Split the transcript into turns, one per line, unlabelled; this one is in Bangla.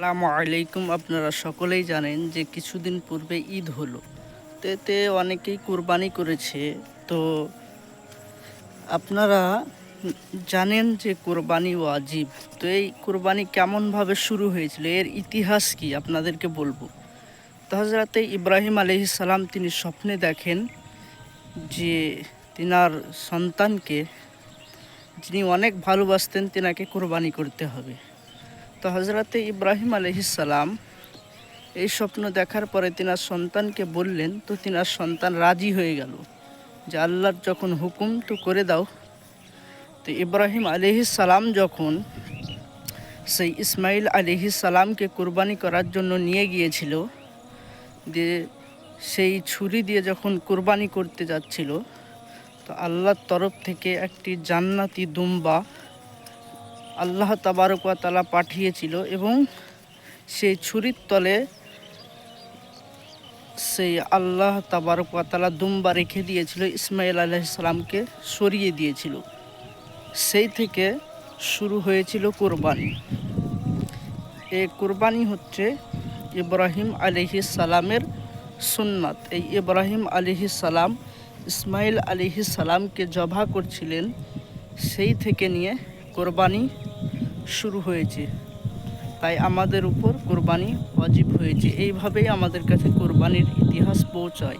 সালামু আলাইকুম। আপনারা সকলেই জানেন যে কিছুদিন পূর্বে ঈদ হলো। তো এতে অনেকেই কুরবানি করেছে। তো আপনারা জানেন যে কোরবানি ওয়াজিব। তো এই কোরবানি কেমনভাবে শুরু হয়েছিল? এর ইতিহাস কি? আপনাদেরকে বলব। তো হজরতে ইব্রাহিম সালাম তিনি স্বপ্নে দেখেন যে তিনার সন্তানকে যিনি অনেক ভালোবাসতেন, তেনাকে কোরবানি করতে হবে। তো হজরতে ইব্রাহিম আলহিসাল্লাম এই স্বপ্ন দেখার পরে তিনার সন্তানকে বললেন, তো তিনার সন্তান রাজি হয়ে গেল। যে আল্লাহর যখন হুকুম, তো করে দাও। তো ইব্রাহিম সালাম যখন সেই ইসমাইল সালামকে কুরবানি করার জন্য নিয়ে গিয়েছিল, যে সেই ছুরি দিয়ে যখন কুরবানি করতে যাচ্ছিল, তো আল্লাহর তরফ থেকে একটি জান্নাতি দুম্বা আল্লাহ তাবারকা তালা পাঠিয়েছিল এবং সেই ছুরির তলে সেই আল্লাহ তাবারকা তালা দুম্বা রেখে দিয়েছিল ইসমাইল আলাইসালামকে সরিয়ে দিয়েছিল। সেই থেকে শুরু হয়েছিল কোরবানি। এই কোরবানি হচ্ছে ইব্রাহিম আলিহি সালামের সুন্নাত। এই ইব্রাহিম আলিহি সালাম ইসমাইল আলিহি সালামকে জবা করছিলেন, সেই থেকে নিয়ে কোরবানি শুরু হয়েছে। তাই আমাদের উপর কোরবানি অজীব হয়েছে। এইভাবেই আমাদের কাছে কোরবানির ইতিহাস পৌঁছায়।